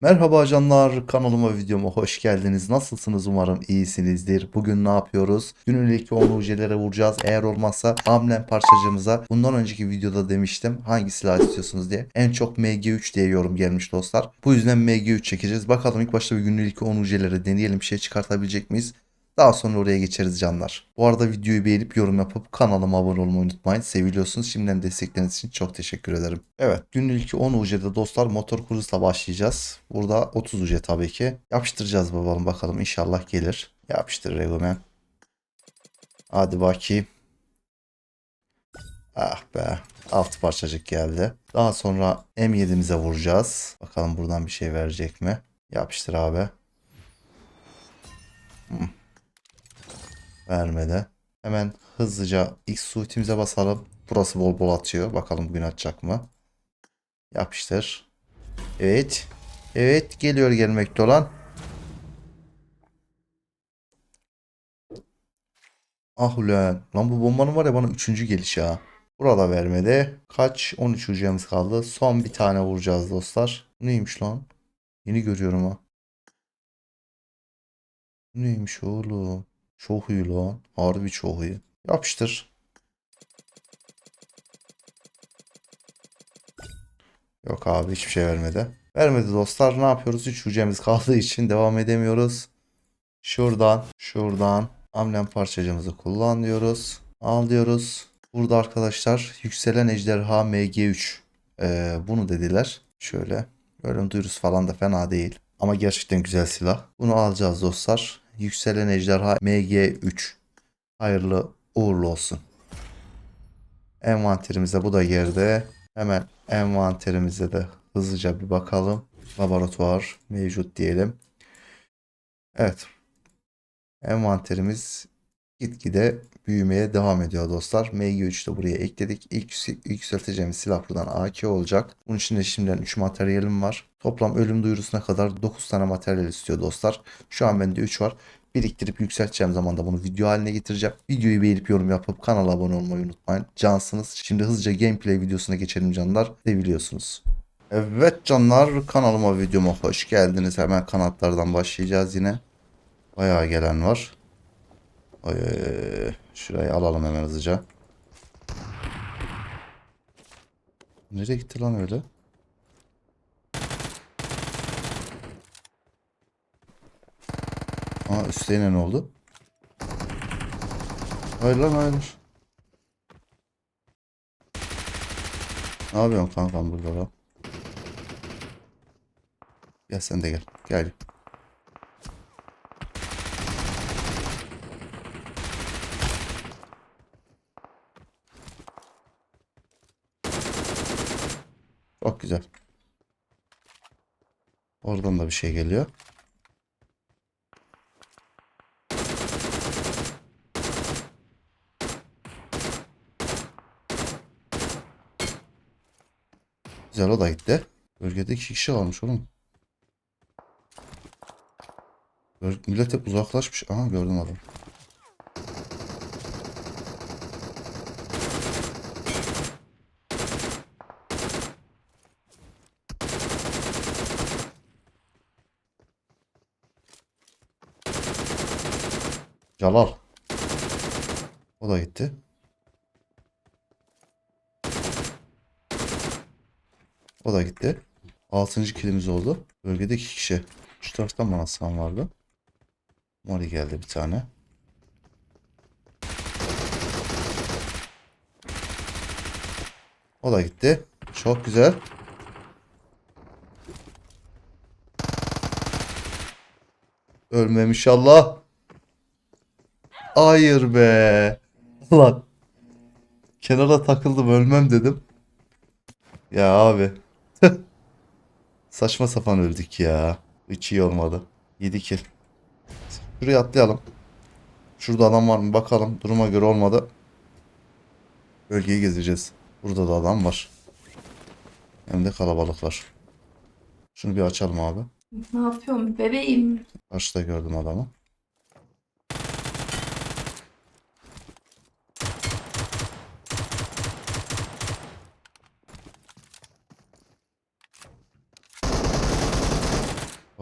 Merhaba canlar kanalıma videoma hoş geldiniz. Nasılsınız umarım iyisinizdir. Bugün ne yapıyoruz? Günlük 10 ujelere vuracağız. Eğer olmazsa hamlen parçacığımıza bundan önceki videoda demiştim hangi silah istiyorsunuz diye. En çok MG3 diye yorum gelmiş dostlar. Bu yüzden MG3 çekeceğiz. Bakalım ilk başta bir günlük 10 ujelere deneyelim bir şey çıkartabilecek miyiz? Daha sonra oraya geçeriz canlar. Bu arada videoyu beğenip yorum yapıp kanalıma abone olmayı unutmayın. Seviliyorsunuz. Şimdiden destekleriniz için çok teşekkür ederim. Evet günlük 10 UC'de dostlar motor kurusla başlayacağız. Burada 30 UC tabii ki. Yapıştıracağız bakalım bakalım inşallah gelir. Yapıştır Regomen. Hadi bakayım. Ah be. Alt parçacık geldi. Daha sonra M7'mize vuracağız. Bakalım buradan bir şey verecek mi? Yapıştır abi. Vermedi. Hemen hızlıca X suitimize basalım. Burası bol bol atıyor. Bakalım bugün atacak mı? Yapıştır. Evet. Evet geliyor gelmekte olan. Ah ulan. Lan bu bombanın var ya bana üçüncü geliş ha. Burada vermedi. Kaç? 13 ucumuz kaldı. Son bir tane vuracağız dostlar. Bu Neymiş lan? Yeni görüyorum ha. Neymiş oğlum? Çok iyi lan. Harbi çok iyi. Yapıştır. Yok abi hiçbir şey vermedi. Vermedi dostlar. Ne yapıyoruz? 3 hücremiz kaldığı için devam edemiyoruz. Şuradan, şuradan amblem parçacığımızı kullan diyoruz. Al diyoruz. Burada arkadaşlar yükselen ejderha MG3. Ee, bunu dediler. Şöyle. Bölüm duyurusu falan da fena değil. Ama gerçekten güzel silah. Bunu alacağız dostlar. Yükselen ejderha MG3. Hayırlı uğurlu olsun. Envanterimize bu da girdi. Hemen envanterimize de hızlıca bir bakalım. Laboratuvar mevcut diyelim. Evet. Envanterimiz gitgide büyümeye devam ediyor dostlar. MG3'ü de buraya ekledik. İlk yükse- yükselteceğimiz silah buradan AK olacak. Bunun için de şimdiden 3 materyalim var. Toplam ölüm duyurusuna kadar 9 tane materyal istiyor dostlar. Şu an bende 3 var. Biriktirip yükselteceğim zaman da bunu video haline getireceğim. Videoyu beğenip yorum yapıp kanala abone olmayı unutmayın. Cansınız. Şimdi hızlıca gameplay videosuna geçelim canlar. Seviliyorsunuz. Evet canlar kanalıma videoma hoş geldiniz. Hemen kanatlardan başlayacağız yine. Bayağı gelen var. Ay, şurayı alalım hemen hızlıca. Nereye gitti lan öyle? Aa üstlerine ne oldu? Hayır lan hayır. Ne yapıyorsun kankam burada lan? Gel sen de gel. Gel. Çok güzel. Oradan da bir şey geliyor. Güzel o da gitti. Bölgede iki kişi varmış oğlum. Millet hep uzaklaşmış. Aha gördüm adam. Calal. O da gitti. O da gitti. Altıncı kilimiz oldu. Bölgede iki kişi. Şu taraftan bana sağım vardı. Mori geldi bir tane. O da gitti. Çok güzel. Ölmemiş Allah. Hayır be. Ulan. Kenara takıldım ölmem dedim. Ya abi. Saçma sapan öldük ya. Hiç iyi olmadı. 7 kill. Şuraya atlayalım. Şurada adam var mı bakalım. Duruma göre olmadı. Bölgeyi gezeceğiz. Burada da adam var. Hem de kalabalıklar. Şunu bir açalım abi. Ne yapıyorsun bebeğim? Karşıda gördüm adamı.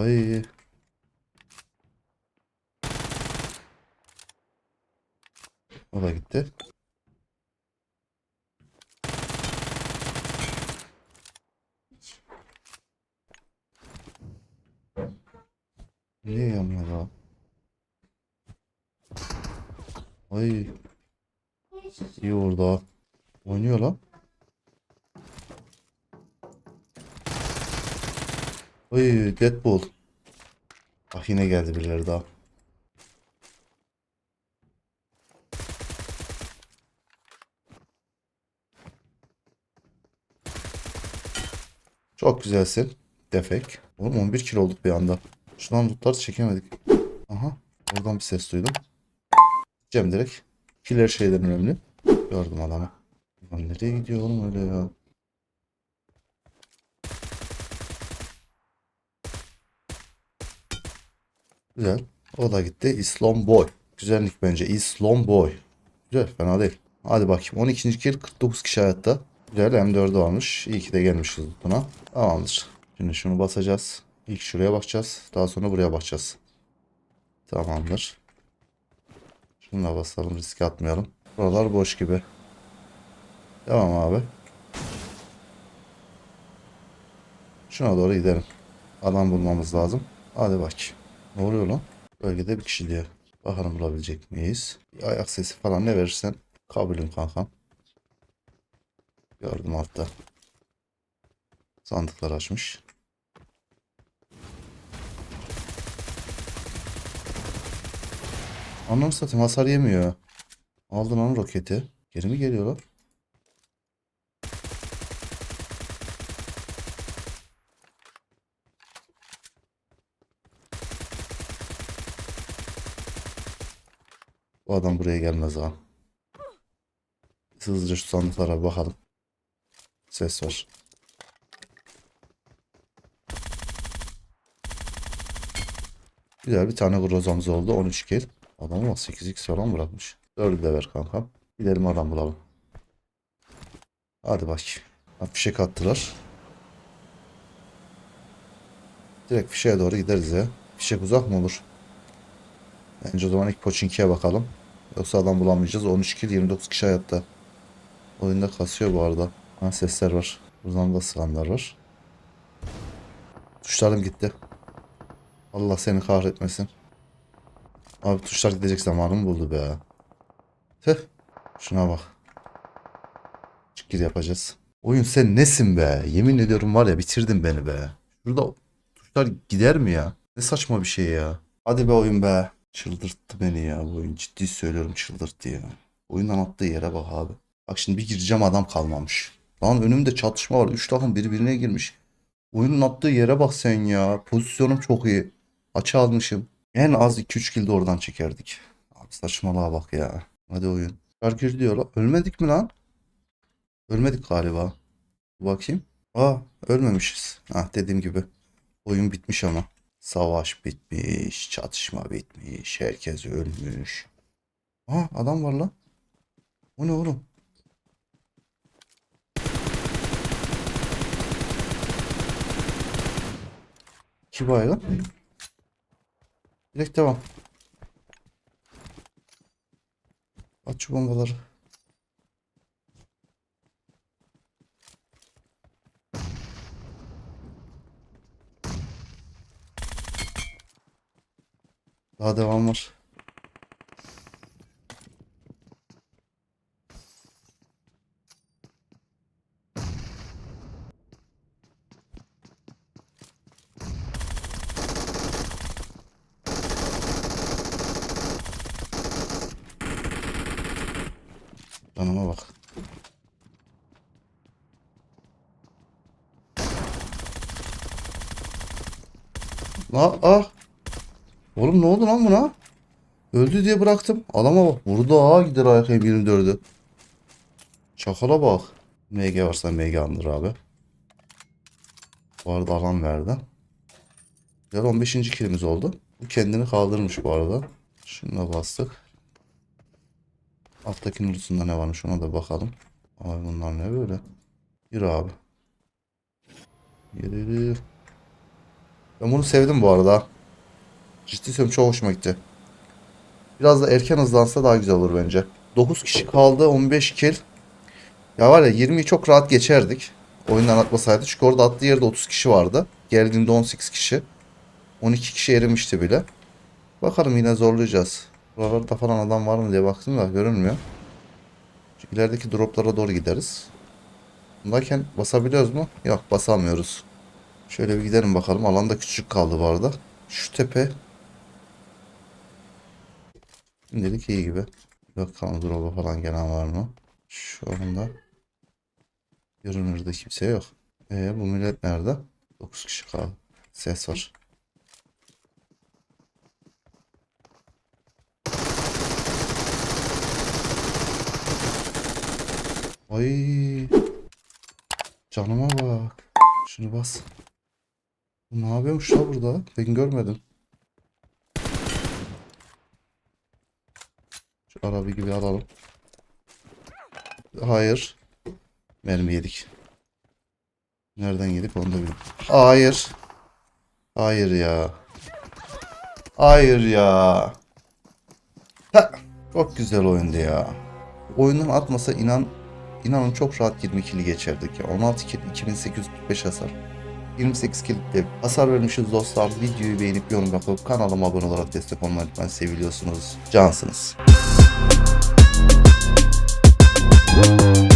Ay. O da gitti. Niye yanmıyor lan? Ay. İyi orada. Oynuyor lan. Ay Deadpool. Ah yine geldi birileri daha. Çok güzelsin. Defek. Oğlum 11 kilo olduk bir anda. Şundan lootları çekemedik. Aha. Oradan bir ses duydum. Cem direkt. Killer şeyden önemli. Gördüm adamı. Lan nereye gidiyor oğlum öyle ya? Güzel. O da gitti. İslam Boy. Güzellik bence. İslam Boy. Güzel. Fena değil. Hadi bakayım. 12. kill 49 kişi hayatta. Güzel. M4'ü varmış. İyi ki de gelmişiz buna. Tamamdır. Şimdi şunu basacağız. İlk şuraya bakacağız. Daha sonra buraya bakacağız. Tamamdır. Şunu da basalım. Riske atmayalım. Buralar boş gibi. Devam abi. Şuna doğru gidelim. Adam bulmamız lazım. Hadi bak. Ne oluyor lan? Bölgede bir kişi diyor. Bakalım bulabilecek miyiz? Bir ayak sesi falan ne verirsen kabulüm kankam. Gördüm altta. Sandıklar açmış. Ananı satayım hasar yemiyor. Aldın onun roketi. Geri mi geliyor lan? Bu adam buraya gelmez ha. Hızlıca şu sandıklara bakalım. Ses var. Güzel bir tane grozamız oldu. 13 kill. Adam ama 8x falan bırakmış. 4'ü de ver kankam. Gidelim adam bulalım. Hadi bak. Ha, fişek attılar. Direkt fişeğe doğru gideriz ya. Fişek uzak mı olur? Bence o zaman ilk Pochinki'ye bakalım. Yoksa adam bulamayacağız. 13 kill 29 kişi hayatta. Oyunda kasıyor bu arada. Ha sesler var. Buradan da sıkanlar var. Tuşlarım gitti. Allah seni kahretmesin. Abi tuşlar gidecek zamanımı buldu be. Tüh. Şuna bak. Çık yapacağız. Oyun sen nesin be? Yemin ediyorum var ya bitirdin beni be. Şurada tuşlar gider mi ya? Ne saçma bir şey ya. Hadi be oyun be. Çıldırttı beni ya bu oyun. Ciddi söylüyorum çıldırttı ya. Oyundan attığı yere bak abi. Bak şimdi bir gireceğim adam kalmamış. Lan önümde çatışma var. Üç takım birbirine girmiş. Oyunun attığı yere bak sen ya. Pozisyonum çok iyi. Açı almışım. En az 2-3 kill de oradan çekerdik. Abi saçmalığa bak ya. Hadi oyun. Şarkı diyor lan. Ölmedik mi lan? Ölmedik galiba. Bakayım. Aa ölmemişiz. Ah dediğim gibi. Oyun bitmiş ama. Savaş bitmiş. Çatışma bitmiş. Herkes ölmüş. Aa adam var lan. O ne oğlum? İki baygın. Direkt devam. At şu bombaları. Daha devam var. Canıma bak. La ah. Oğlum ne oldu lan buna? Öldü diye bıraktım. Adama bak. Vurdu ha gider ayak 24'ü. Çakala bak. MG varsa MG andır abi. Bu arada alan verdi. Ya 15. kilimiz oldu. Bu kendini kaldırmış bu arada. Şuna bastık. Alttakinin ulusunda ne varmış ona da bakalım. Abi bunlar ne böyle? Yürü abi. Yürü. Ben bunu sevdim bu arada. Ciddi söylüyorum çok hoşuma gitti. Biraz da erken hızlansa daha güzel olur bence. 9 kişi kaldı 15 kill. Ya var ya 20'yi çok rahat geçerdik. Oyundan atmasaydı. Çünkü orada attığı yerde 30 kişi vardı. Geldiğinde 18 kişi. 12 kişi erimişti bile. Bakalım yine zorlayacağız. Buralarda falan adam var mı diye baktım da görünmüyor. İlerideki droplara doğru gideriz. Bundayken basabiliyoruz mu? Yok basamıyoruz. Şöyle bir gidelim bakalım. Alanda küçük kaldı bu arada. Şu tepe. Şimdilik iyi gibi. Bakalım drop'a falan gelen var mı? Şu anda görünürde kimse yok. E bu millet nerede? 9 kişi kaldı. Ses var. Ay. Canıma bak. Şunu bas. Ne yapıyormuş la burada? Ben görmedim. Arabayı gibi alalım. Hayır. Mermi yedik. Nereden yedik onu da bilmiyorum. Hayır. Hayır ya. Hayır ya. Ha, çok güzel oyundu ya. Oyundan atmasa inan inanın çok rahat 22'li geçerdik ya. 16 kill 2845 hasar. 28 kill de hasar vermişiz dostlar. Videoyu beğenip yorum yapıp kanalıma abone olarak destek olmayı lütfen seviliyorsunuz. Cansınız. Thank you.